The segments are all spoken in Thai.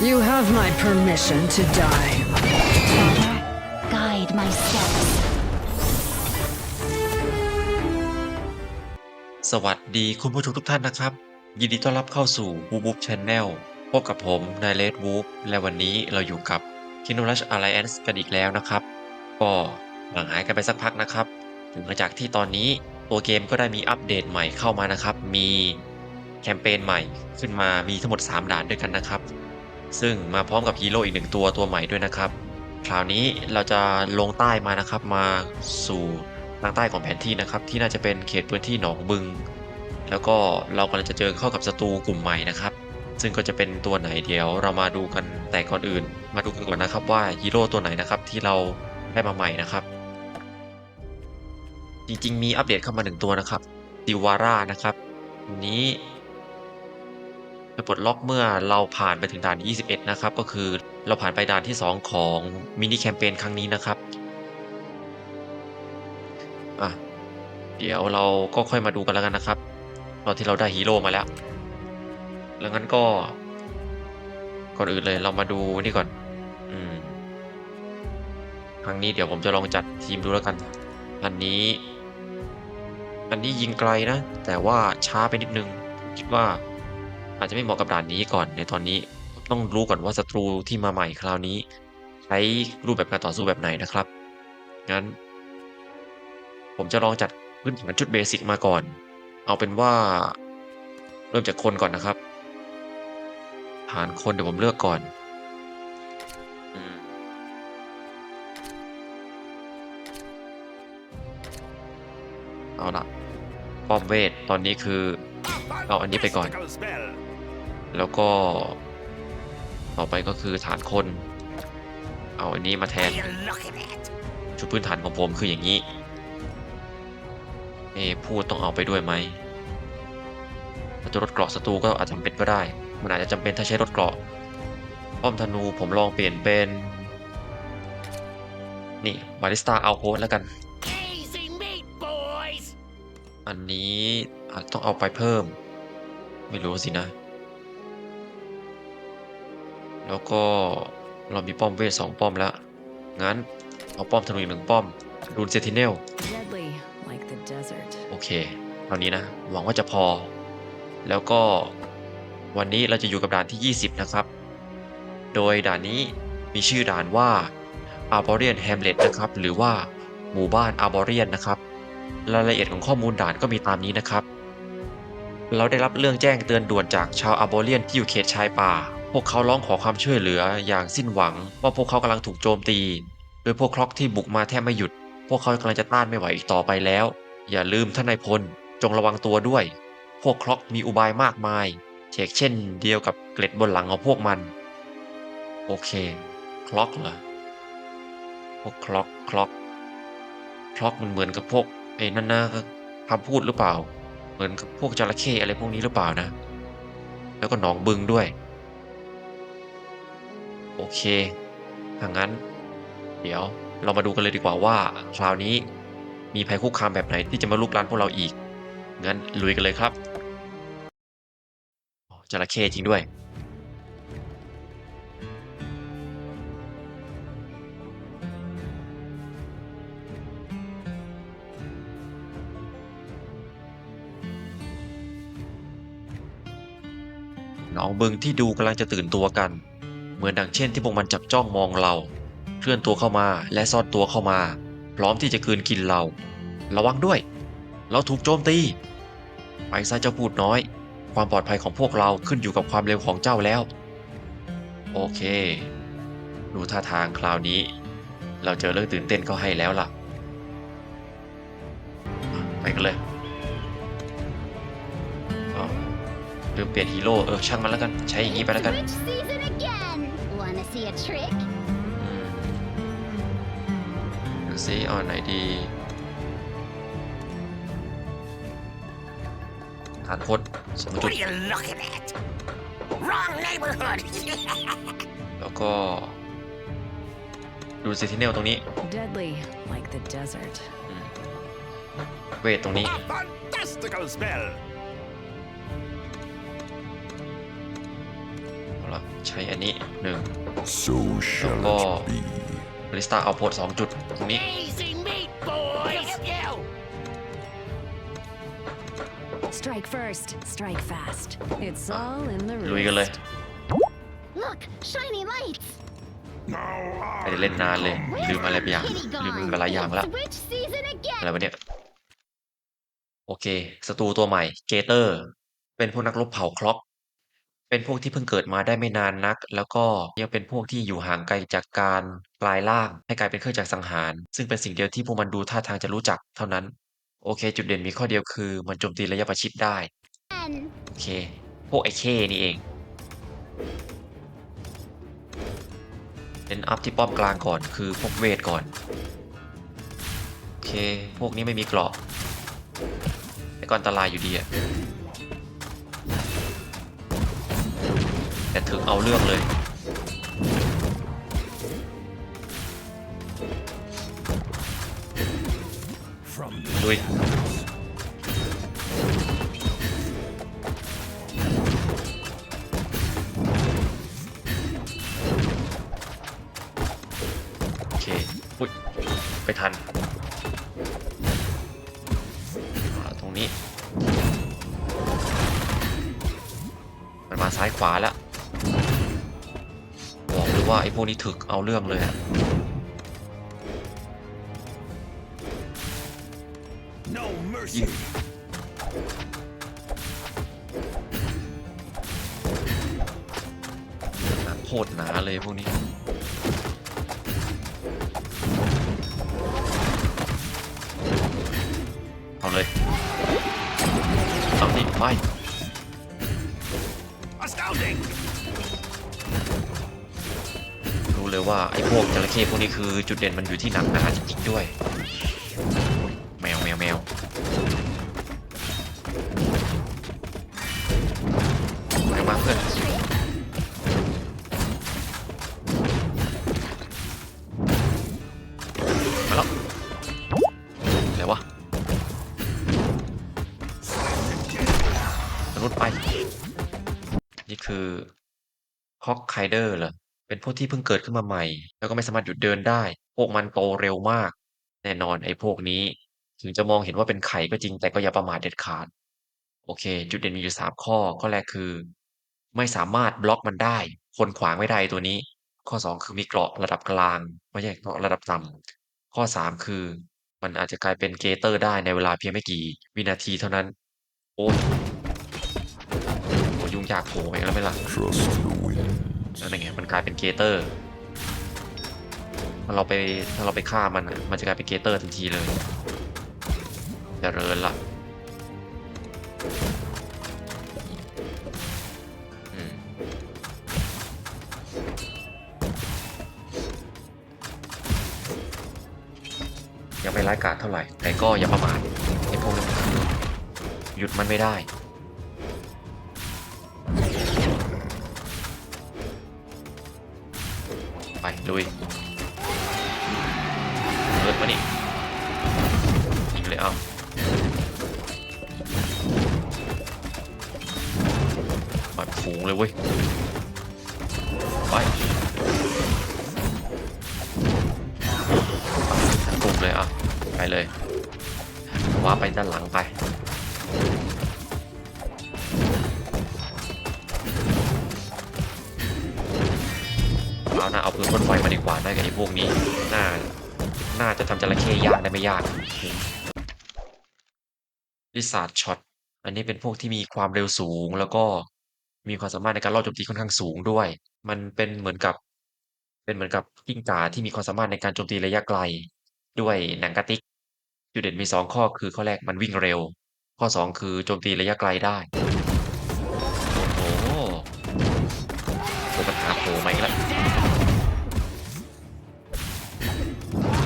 You have my permission to die. Father, guide my steps. สวัสดีคุณผู้ชมทุกท่านนะครับ ยินดีต้อนรับเข้าสู่วูบูบช n แนลพบกับผมนายเลดวูบและวันนี้เราอยู่กับ k i n o r u s h Alliance กันอีกแล้วนะครับ ก็ห่างหายกันไปสักพักนะครับ ถึงหลังจากที่ตอนนี้ตัวเกมก็ได้มีอัปเดตใหม่เข้ามานะครับ มีแคมเปญใหม่ขึ้นมามีทั้งหมด 3 ด่านด้วยกันนะครับ ซึ่งมาพร้อมกับฮีโร่อีกหนึ่งตัวตัวใหม่ด้วยนะครับ คราวนี้เราจะลงใต้มานะครับ มาสู่ทางใต้ของแผนที่นะครับ ที่น่าจะเป็นเขตพื้นที่หนองบึง แล้วก็เรากำลังจะเจอเข้ากับศัตรูกลุ่มใหม่นะครับ ซึ่งก็จะเป็นตัวไหนเดี๋ยวเรามาดูกันแต่ก่อนอื่น มาดูกันก่อนนะครับว่าฮีโร่ตัวไหนนะครับที่เราได้มาใหม่นะครับ จริงๆ มีอัปเดตเข้ามาหนึ่งตัวนะครับดิวาร่านะครับนี้ ไปปลดล็อกเมื่อเราผ่านไปถึงด่าน 21 นะครับ ก็คือเราผ่านไปด่านที่ 2 ของมินิแคมเปญครั้งนี้นะครับอะเดี๋ยวเราก็ค่อยมาดูกันแล้วกันนะครับ ตอนที่เราได้ฮีโร่มาแล้ว แล้วงั้นก็ ก่อนอื่นเลยเรามาดูนี่ก่อน อืม ครั้งนี้เดี๋ยวผมจะลองจัดทีมดูแล้วกัน อันนี้ อันนี้ยิงไกลนะ แต่ว่าช้าไปนิดนึงผมคิดว่า อาจจะไม่เหมาะกับด่านนี้ก่อนในตอนนี้ต้องรู้ก่อนว่าศัตรูที่มาใหม่คราวนี้ ใช้รูปแบบการต่อสู้แบบไหนนะครับ งั้น ผมจะลองจัดพื้นฐานชุดเบสิกมาก่อน เอาเป็นว่า เริ่มจากคนก่อนนะครับ ฐานคนเดี๋ยวผมเลือกก่อนเอาละป้อมเวทตอนนี้คือ เอาอันนี้ไปก่อน แล้วก็ ต่อไปก็คือฐานคน เอาอันนี้มาแทน ชุดพื้นฐานของผมคืออย่างนี้ เอพูดต้องเอาไปด้วยไหมถ้าจะลดเกราะศัตรูก็อาจจำเป็นก็ได้ มันอาจจะจำเป็นถ้าใช้ลดเกราะป้อมธนูผมลองเปลี่ยนเป็น นี่บาริสตาเอาโค้ดแล้วกัน อันนี้อาจต้องเอาไปเพิ่ม ไม่รู้สินะ แล้วก็เรามีป้อมเวทสองป้อมแล้ว งั้นเอาป้อมธนูอีกหนึ่งป้อมรูนเซติเนล Deadly, like the desert. โอเคเท่านี้นะ หวังว่าจะพอ แล้วก็วันนี้เราจะอยู่กับด่านที่ 20 นะครับ โดยด่านนี้มีชื่อด่านว่า Arborian Hamlet นะครับ หรือว่าหมู่บ้าน Arborian นะครับ รายละเอียดของข้อมูลด่านก็มีตามนี้นะครับ เราได้รับเรื่องแจ้งเตือนด่วนจากชาว Arborian ที่อยู่เขตชายป่า พวกเขาร้องขอความช่วยเหลืออย่างสิ้นหวังว่าพวกเขากำลังถูกโจมตี โดยพวกคล็อกที่บุกมาแทบไม่หยุด พวกเขากำลังจะต้านไม่ไหวอีกต่อไปแล้ว อย่าลืมท่านนายพลจงระวังตัวด้วย พวกคล็อกมีอุบายมากมายเชกเช่น เดียวกับเกล็ดบนหลังของพวกมัน โอเค คล็อกเหรอพวกคล็อกคล็อกคล็อกมันเหมือนกับพวกไอ้นั่นนะคำพูดหรือเปล่า เหมือนกับพวกจระเข้อะไรพวกนี้หรือเปล่านะ แล้วก็หนองบึงด้วย โอเคถ้างั้น เดี๋ยวเรามาดูกันเลยดีกว่าว่าคราวนี้มีภัยคุกคามแบบไหนที่จะมาลุกลานพวกเราอีก งั้นลุยกันเลยครับจระเข้จริงด้วยหนองบึงที่ดูกำลังจะตื่นตัวกัน เหมือนดังเช่นที่พวกมันจับจ้องมองเรา เคลื่อนตัวเข้ามาและซ่อนตัวเข้ามา พร้อมที่จะกลืนกินเรา ระวังด้วย เราถูกโจมตี ไปซะเจ้าพูดน้อย ความปลอดภัยของพวกเราขึ้นอยู่กับความเร็วของเจ้าแล้ว โอเค ดูท่าทางคราวนี้ เราเจอเรื่องตื่นเต้นก็ให้แล้วล่ะ ไปกันเลยอ้าวลืมเปลี่ยนฮีโร่เออช่างมันแล้วกัน ใช้อย่างนี้ไปแล้วกัน trick? อืมดูซิเอาไหนดีฐานโคตรสองจุด What are you looking at? Wrong neighborhood! แล้วก็ ดูเซติเนลตรงนี้ Deadly, like the desert. อืมเวทตรงนี้ A fantastical spell! เอาละครับใช้อันนี้หนึ่ง So shall Ako. it be. บริสตาเอาโพดสองจุดตรงนี้ Easy meat, boys! You! Strike first, strike fast. It's all in the ลุยกันเลย wrist. Look, shiny lights. ไม่ได้เล่นนานเลยลืมอะไรไปอย่าง Kitty ลืม gone. ไปหลายอย่างแล้ว Switch season อะไร again. วะเนี่ยโอเคศัตรูตัวใหม่เกเตอร์ เป็นพวกนักรบเผ่าคล็อก เป็นพวกที่เพิ่งเกิดมาได้ไม่นานนัก แล้วก็ยังเป็นพวกที่อยู่ห่างไกลจากการกลายร่างให้กลายเป็นเครื่องจักรสังหาร ซึ่งเป็นสิ่งเดียวที่พวกมันดูท่าทางจะรู้จักเท่านั้น โอเค จุดเด่นมีข้อเดียวคือมันโจมตีระยะประชิดได้ โอเค พวกไอ้เคนี่เองเน้นอัพที่ป้อมกลางก่อนคือพวกเวทก่อน โอเค พวกนี้ไม่มีเกราะแต่ก็อันตรายอยู่ดีอะ ถึงเอาเรื่องเลย From ลุย ว่าไอ้พวกนี้ถึกเอาเรื่องเลยอะ no mercy. หนาโคตรหนาเลยพวกนี้เอาเลยเอาดิไป เลยว่าไอ้พวกจระเข้พวกนี้คือจุดเด่นมันอยู่ที่หนังหนาจริงๆด้วย แมวแมวแมวมาเพื่อนมาแล้วอะไรวะมนุษย์ไป นี่คือฮอกไคเดอร์เหรอ เป็นพวกที่เพิ่งเกิดขึ้นมาใหม่ แล้วก็ไม่สามารถหยุดเดินได้ พวกมันโตเร็วมาก แน่นอนไอ้พวกนี้ ถึงจะมองเห็นว่าเป็นไข่ก็จริงแต่ก็อย่าประมาทเด็ดขาด โอเค จุดเด่นมีอยู่สามข้อ ข้อแรกคือ ไม่สามารถบล็อกมันได้ คนขวางไม่ได้ตัวนี้ ข้อสองคือมีเกราะระดับกลาง ไม่ใช่เกราะระดับต่ำข้อสามคือ มันอาจจะกลายเป็นเกเตอร์ได้ในเวลาเพียงไม่กี่ วินาทีเท่านั้น โอ้ยยุ่งยากโผล่ไปแล้วไหมล่ะ Trust the wind. นั่นไงมันกลายเป็นเกเตอร์ถ้าเราไปถ้าเราไปฆ่ามันอะมันจะกลายเป็นเกเตอร์ทันทีเลยเจริญละยังไม่ร้ายกาจเท่าไหร่ แต่ก็อย่าประมาทไอ้พวกนี้นคือหยุดมันไม่ได้ ลุย ลิซาร์ดช็อต อันนี้เป็นพวกที่มีความเร็วสูง แล้วก็มีความสามารถในการรอดโจมตีค่อนข้างสูงด้วย มันเป็นเหมือนกับ เป็นเหมือนกับกิ้งก่าที่มีความสามารถในการโจมตีระยะไกล ด้วยหนังกระติก จุดเด่นมีสองข้อคือข้อแรกมันวิ่งเร็ว ข้อสองคือโจมตีระยะไกลได้ โอ้โหปัญหาโผล่มาอีกแล้ว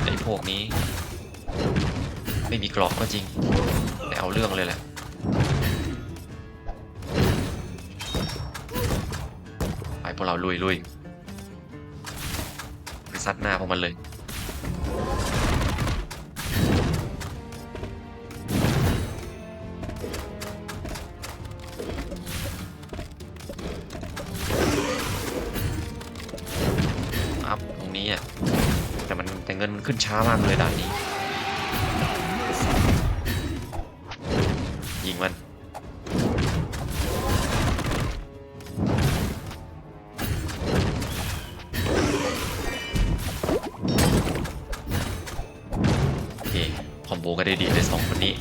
ไอ้พวกนี้ ไม่มีกราะก็จริง แต่เอาเรื่องเลยแหละไปพวกเราลุยลุยไปซัดหน้าพวกมันเลยอัพตรงนี้อะแต่มันแต่เงินมันขึ้นช้ามากเลยด่านนี้ ยิงมัน โอเค คอมโบก็ได้ดีเลยสองคนนี้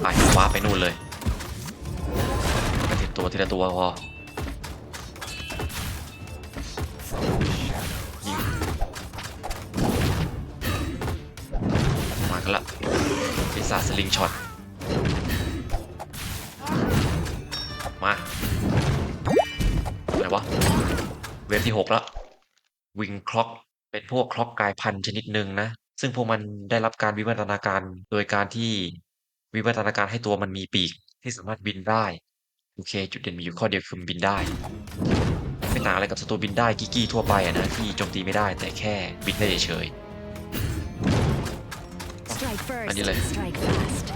ไปอีกไปว้าไปนู่นเลยไปติดตัวทีละตัวพอยิงมากันละปีศาจสลิงช็อตมาอะไรวะ เวฟที่หกแล้ว วิงคล็อกเป็นพวกคล็อกกายพันธุ์ชนิดหนึ่งนะ ซึ่งพวกมันได้รับการวิวัฒนาการ โดยการที่วิวัฒนาการให้ตัวมันมีปีกที่สามารถบินได้ โอเค จุดเด่นมีอยู่ข้อเดียวคือมันบินได้ ไม่ต่างอะไรกับศัตรูบินได้กี้กี้ทั่วไปอะนะที่โจมตีไม่ได้แต่แค่บินได้เฉย Strike first, Anh đi lên. strike fast.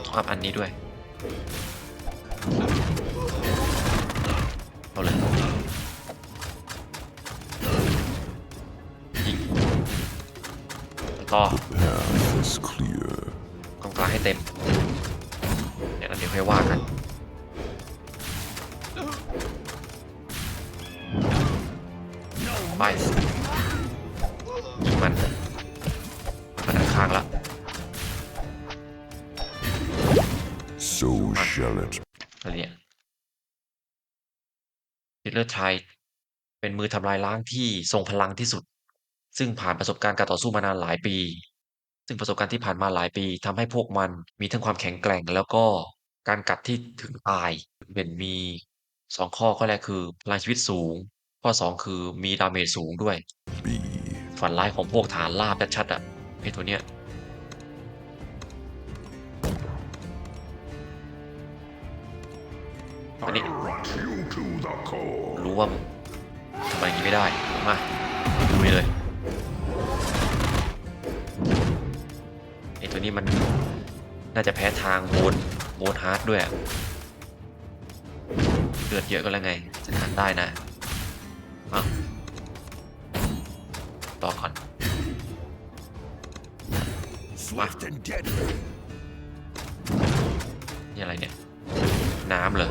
ๆต้องอัพอันนี้ด้วย เอาเลย ต่อ Path is clear. กองกลางให้เต็มเดี๋ยวนั้นเดี๋ยวค่อยว่ากันไปยิงมันมันด้านข้างละ So shall it อะไรเนี่ยฮิตเลอร์ไทยเป็นมือทำลายล้างที่ทรงพลังที่สุด ซึ่งผ่านประสบการณ์การต่อสู้มานานหลายปี ซึ่งประสบการณ์ที่ผ่านมาหลายปีทำให้พวกมันมีทั้งความแข็งแกร่ง แล้วก็การกัดที่ถึงตายเป็นมีสองข้อข้อแรกคือพลังชีวิตสูง ข้อสองคือมีดาเมจสูงด้วย ฝันร้ายของพวกฐานลาบชัดๆอะไอตัวเนี้ยอันนี้รู้ว่าทำไมอย่างนี้ไม่ได้ มาดูเลย ตัวนี้มันน่าจะแพ้ทางโบนโบนฮาร์ดด้วยอะเลือดเยอะก็แล้วไงจะทันได้นะเอาต่อก่อน Swift and deadly. นี่อะไรเนี่ย น้ำเหรอ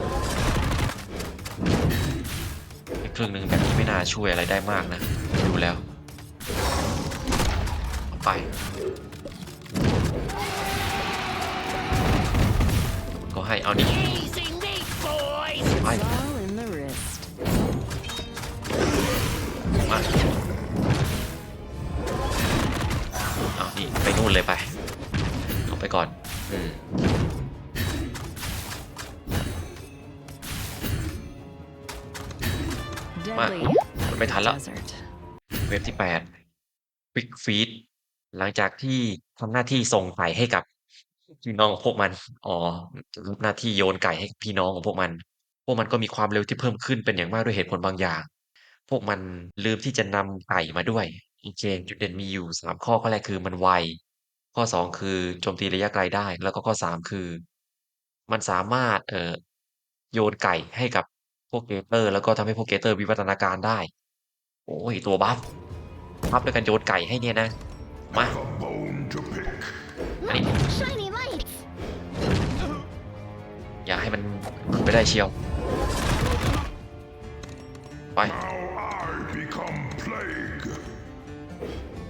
ไอ้เครื่องหนึ่งแบบนี้ไม่น่าช่วยอะไรได้มากนะ ดูแล้วเอาไป ก็ให้เอานี่ Easy meat, boys! ไป It's all in the wrist. มาเอานี่ไปนู่นเลยไปเอาไปก่อนอืม Deadly, มันไม่ทันแล้ว desert. เว็บที่แปด Quick Feed หลังจากที่ทำหน้าที่ส่งไก่ให้กับ พี่น้องของพวกมัน อ๋อ รับหน้าที่โยนไก่ให้พี่น้องของพวกมัน พวกมันก็มีความเร็วที่เพิ่มขึ้นเป็นอย่างมากด้วยเหตุผลบางอย่าง พวกมันลืมที่จะนำไก่มาด้วย โอเค จุดเด่นมีอยู่สามข้อ ข้อแรกคือมันไว ข้อสองคือโจมตีระยะไกลได้ แล้วก็ข้อสามคือ มันสามารถ เอ่อ โยนไก่ให้กับพวกเกเตอร์ แล้วก็ทำให้พวกเกเตอร์วิวัฒนาการได้ โอ้ย ตัวบัฟ บัฟด้วยกันโยนไก่ให้เนี่ยนะ มา A bone to pick. Look, shiny lights. อย่าให้มันหลุดไปได้เชียว ไป Now I become plague.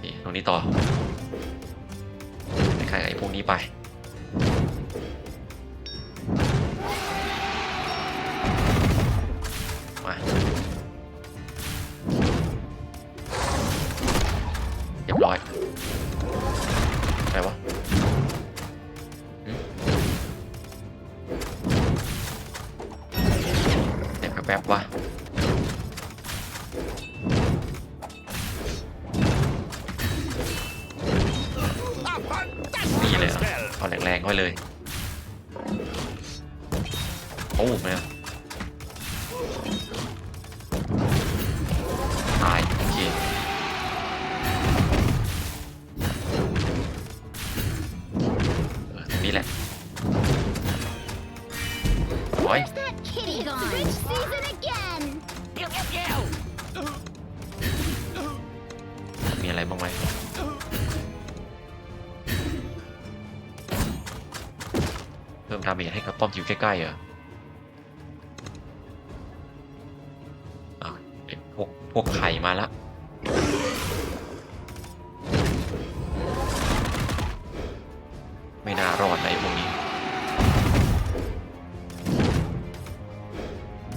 นี่ตรงนี้ต่อไปขายไอ้พวกนี้ไป มา ร้อยอะไรวะแดี๋แป๊บวะนี่เลยเอาแรงๆไว้เลย โอ้แม่ อมที่อยู่ใกล้ๆเหรออ้าวไอ้พวกพวกไข่มาละไม่น่ารอดเลยไอ้พวกนี้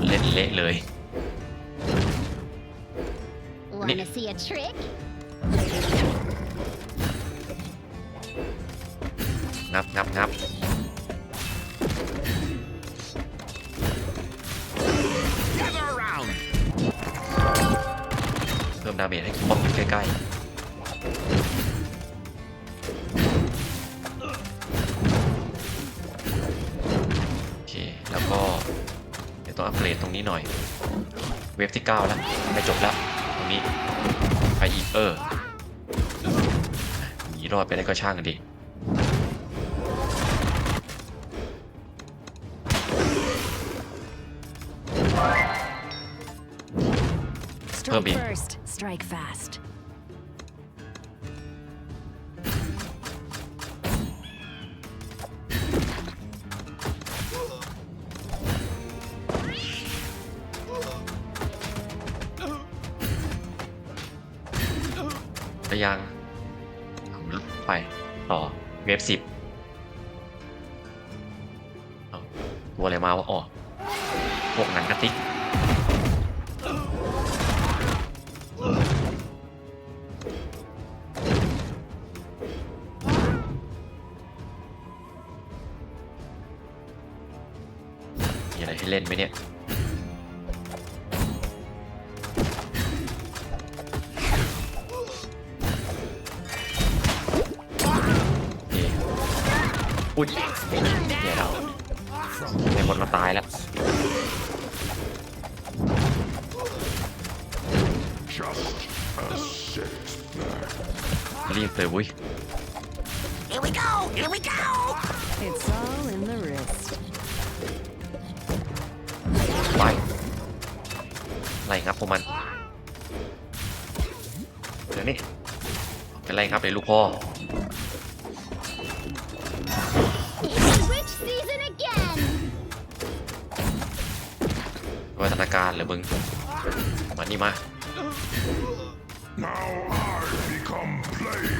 เล่นเละเลย Wanna see a trick? งับงับงับ ดาเมจให้ป้อมใกล้ๆ โอเค แล้วก็ เดี๋ยวต้องอัปเกรดตรงนี้หน่อย เวฟที่ 9 แล้วไม่จบแล้ว ตรงนี้ ไปอีกเออหนีรอดไปได้ก็ช่างดิ Strike Kirby. first, strike fast. ไปยังไป ต่อ เวฟสิบเอาตัวอะไรมาวะอ๋อพวกหนังกระติก อุ้ยเดี๋ยวเราในคนมาตายแล้ว Just a setback. รีบเลยวุ้ย Here we go. Here we go. It's all in the wrist. ไปไล่งับพวกมันเดี๋ยวนี่เป็นไรครับเลยลูกพ่อ เหรือมึงมานี่มา Now I become plague.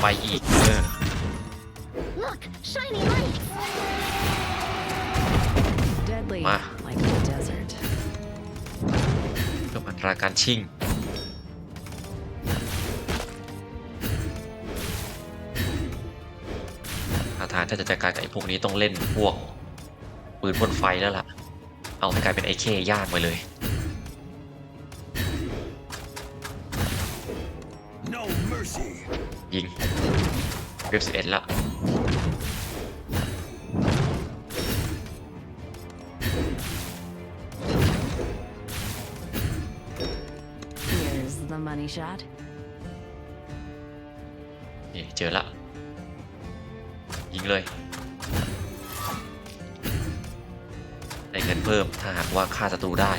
ไปอีกเออ Look, shiny lights. Deadly, Ma. like the desert. เพิ่มอัตราการชิ่งท่าทางถ้าจะจัดการกับไอ้พวกนี้ต้องเล่นพวก ปืนพ่นไฟแล้วล่ะ เอาให้กลายเป็นไอ้เคย่างไปเลย No mercy. ยิงเว็บสิบเอ็ดละ Here's the money shot. นี่เจอละ ยิงเลย เพิ่มถ้าหากว่าฆ่าศัตรูได้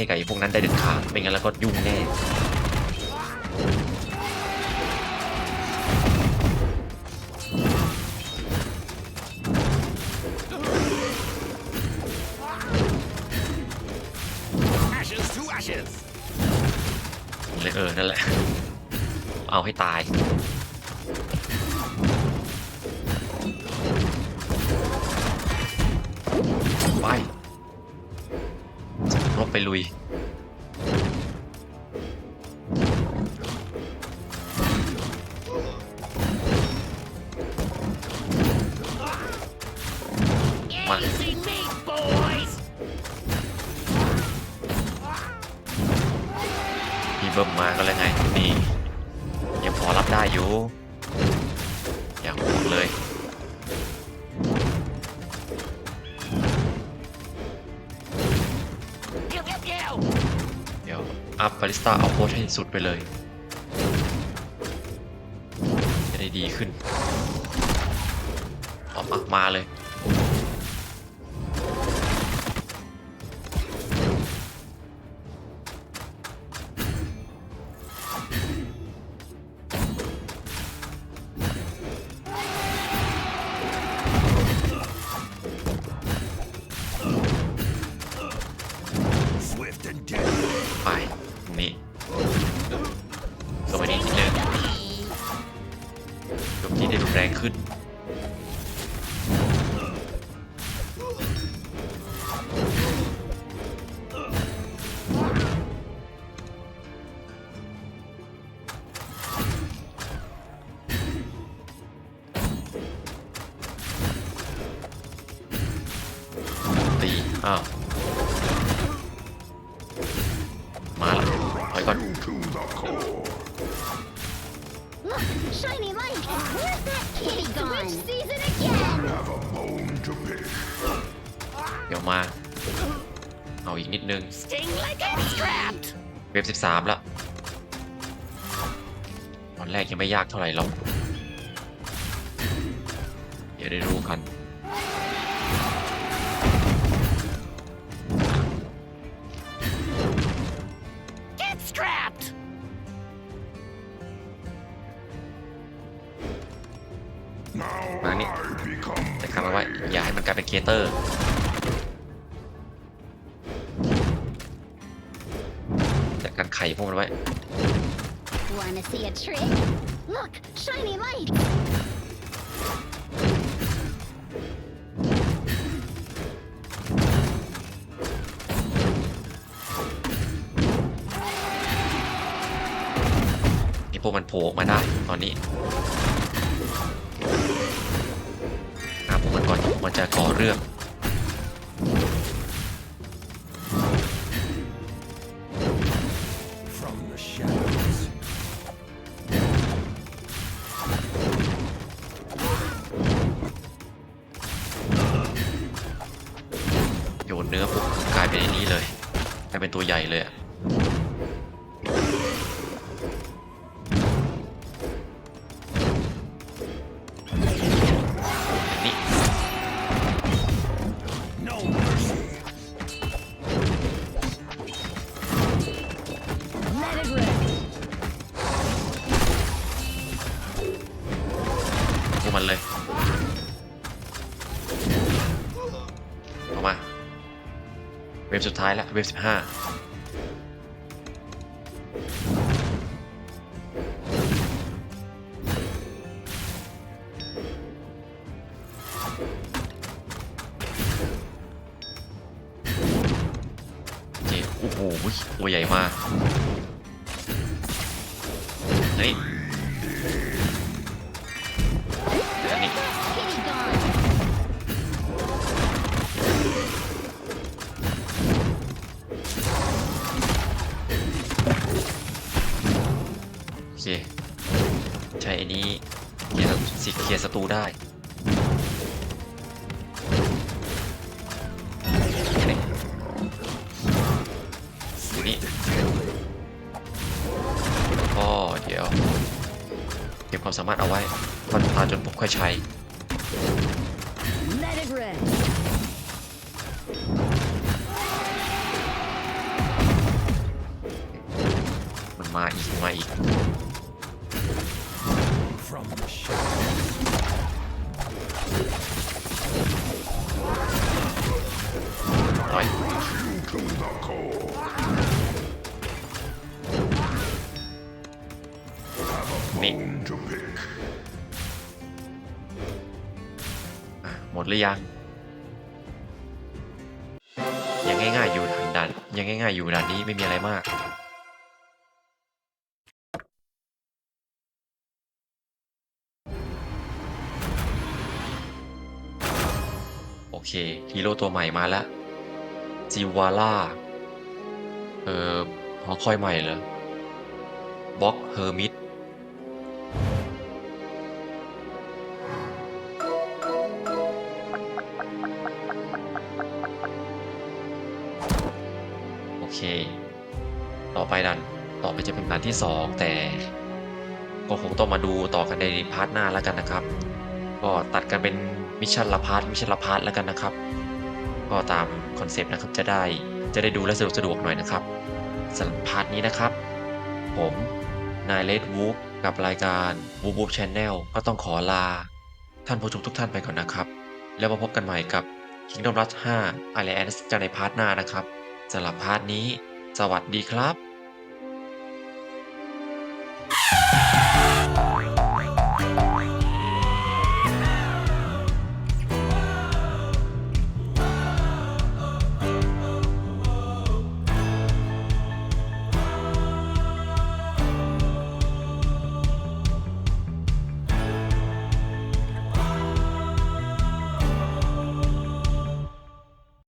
ให้กับพวกนั้นได้เด็ดขาดป็นงั้นแล้วก็ยุ่งแน่เลยเออนั่นแหละ เอาให้ตาย ไปลุย อัพบาริสต้าเอาโพสให้สุดไปเลย จะได้ดีขึ้นออกมามาเลย อ้าวมาละไปก่อนเดี๋ยวมา เอาอีกนิดนึงเว็บสามละตอนแรกยังไม่ยากเท่าไหร่หรอกเดี๋ยวได้รู้กัน ไข่พวกมันไว้ Wanna see a trick? Look, shiny light. ไอพวกมันโผล่ออกมาได้ตอนนี้หาพวกมันก่อนมันจะก่อเรื่อง บสุดท้ายแล้วเว็บสิบห้า ลียร์ศัตรูได้นี่อยู่นี่แล้วก็เดี๋ยว เก็บความสามารถเอาไว้พันพาจนผมค่อยใช้ หรือยัง ยังง่ายๆอยู่ด่านด่านยังง่ายๆอยู่ด่านนี้ไม่มีอะไรมากโอเคฮีโร่ตัวใหม่มาแล้วจิวาร่า เอ่อหอคอยใหม่เหรอบ็อกเฮอร์มิต ต่อไปดัน ต่อไปจะเป็นด่านที่ 2 แต่ ก็คงต้องมาดูต่อกันในพาร์ทหน้าแล้วกันนะครับ ก็ตัดกันเป็นมิชชั่นละพาร์ทมิชชั่นละพาร์ทแล้วกันนะครับ ก็ตามคอนเซปต์นะครับจะได้จะได้ดูและสะดวกสะดวกหน่อยนะครับสำหรับพาร์ทนี้นะครับ ผมนายเลดวูฟกับรายการวูฟวูฟชแนลก็ต้องขอลา ท่านผู้ชมทุกท่านไปก่อนนะครับ แล้วมาพบกันใหม่กับ Kingdom Rush 5 Alliance กันในพาร์ทหน้านะครับสำหรับพาร์ทนี้ สวัสดีครับ